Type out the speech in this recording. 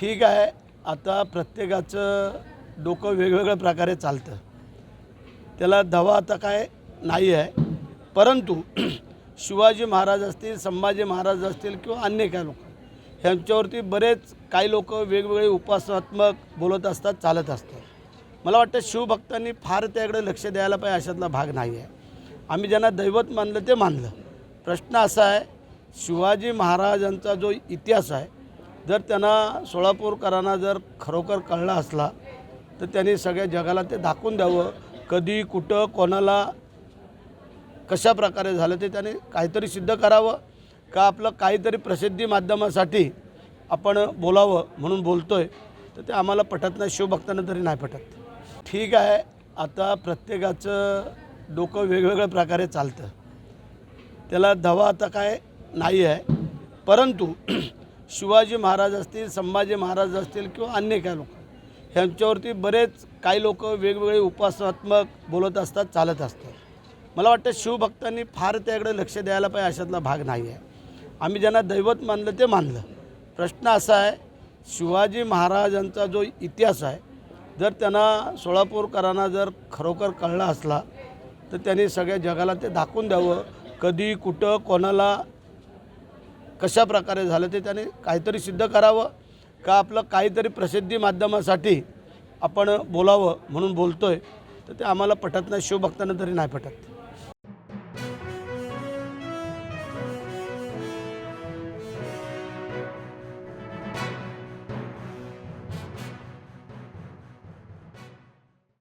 ठीक आहे. आता प्रत्येकाचं डोकं वेगवेगळ्या प्रकारे चालतं. त्याला दवा आता काय नाही आहे. परंतु शिवाजी महाराज असतील संभाजी महाराज असतील किंवा अन्य काय लोक ह्यांच्यावरती बरेच काही लोक वेगवेगळे उपासनात्मक बोलत असतात चालत असतात. मला वाटतं शिवभक्तांनी फार त्याकडे लक्ष द्यायला पाहिजे अशातला भाग नाही आहे. आम्ही ज्यांना दैवत मानलं ते मानलं. प्रश्न असा आहे शिवाजी महाराजांचा जो इतिहास आहे जर त्यांना सोलापूरकरांना जर खरोखर कळला असला तर त्यांनी सगळ्या जगाला ते दाखवून द्यावं. कधी कुठं कोणाला कशा प्रकारे झालं ते त्याने काहीतरी सिद्ध करावं. का आपलं काहीतरी प्रसिद्धी माध्यमासाठी आपण बोलावं म्हणून बोलतो आहे तर ते आम्हाला पटत नाही शिवभक्तांना तरी नाही पटत. ठीक आहे आता प्रत्येकाचं डोकं वेगवेगळ्या प्रकारे चालतं. त्याला दवा आता काय नाही आहे परंतु शिवाजी महाराज असतील संभाजी महाराज असतील किंवा अन्य काही लोक ह्यांच्यावरती बरेच काही लोक वेगवेगळे उपासनात्मक बोलत असतात चालत असतात. मला वाटतं शिवभक्तांनी फार त्याकडे लक्ष द्यायला पाहिजे अशातला भाग नाही आहे आम्ही ज्यांना दैवत मानलं ते मानलं. प्रश्न असा आहे शिवाजी महाराजांचा जो इतिहास आहे जर त्यांना सोलापूरकरांना जर खरोखर कळला असला तर त्यांनी सगळ्या जगाला ते दाखवून द्यावं. कधी कुठं कोणाला कशा प्रकारे झालं ते त्याने काहीतरी सिद्ध करावं का आपलं काहीतरी प्रसिद्धी माध्यमासाठी आपण बोलावं म्हणून बोलतो आहे तर ते आम्हाला पटत नाही शिवभक्तांना तरी नाही पटत.